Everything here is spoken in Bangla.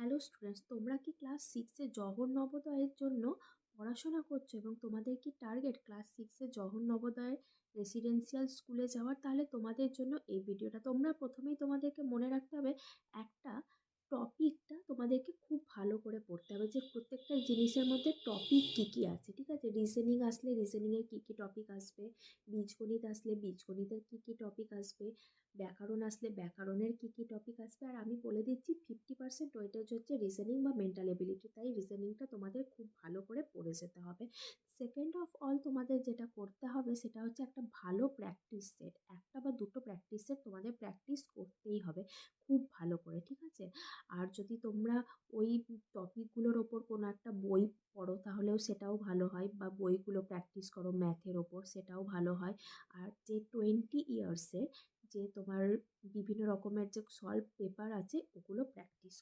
হ্যালো স্টুডেন্টস তোমরা কি ক্লাস সিক্সে জহর নবোদয়ের জন্য পড়াশোনা করছ এবং তোমাদের কি টার্গেট ক্লাস সিক্সে জহর নবোদয়ের রেসিডেন্সিয়াল স্কুলে যাওয়ার? তাহলে তোমাদের জন্য এই ভিডিওটা তোমরা প্রথমেই তোমাদেরকে মনে রাখতে হবে, একটা টপিকটা তোমাদেরকে ভালো করে পড়তে হবে যে প্রত্যেকটা জিনিসের মধ্যে টপিক কী কী আছে, ঠিক আছে? রিজনিং আসলে রিজনিংয়ের কী কী টপিক আসবে? বীজগণিত আসলে বীজগণিতের কী কী টপিক আসবে? ব্যাকরণ আসলে ব্যাকরণের কী কী টপিক আসবে? আর আমি বলে দিচ্ছি ফিফটি পার্সেন্ট ওয়েটেজ হচ্ছে রিজনিং বা মেন্টাল এবিলিটি তাই রিজনিংটা তোমাদের খুব ভালো করে পড়ে যেতে হবে। সেকেন্ড অফ অল তোমাদের যেটা করতে হবে সেটা হচ্ছে একটা ভালো প্র্যাকটিস সেট একটা বা দুটো প্র্যাকটিস সেট তোমাদের প্র্যাকটিস করতেই হবে, খুব ভালো করে, ঠিক আছে। আর যদি তোমরা ওই টপিকগুলোর ওপর কোনো একটা বই পড়ো, তাহলেও সেটাও ভালো হয় বা বইগুলো প্র্যাকটিস করো ম্যাথের ওপর, সেটাও ভালো হয়। আর যে টোয়েন্টি ইয়ার্সের যে তোমার বিভিন্ন রকমের যে সলভ পেপার আছে, ওগুলো প্র্যাকটিস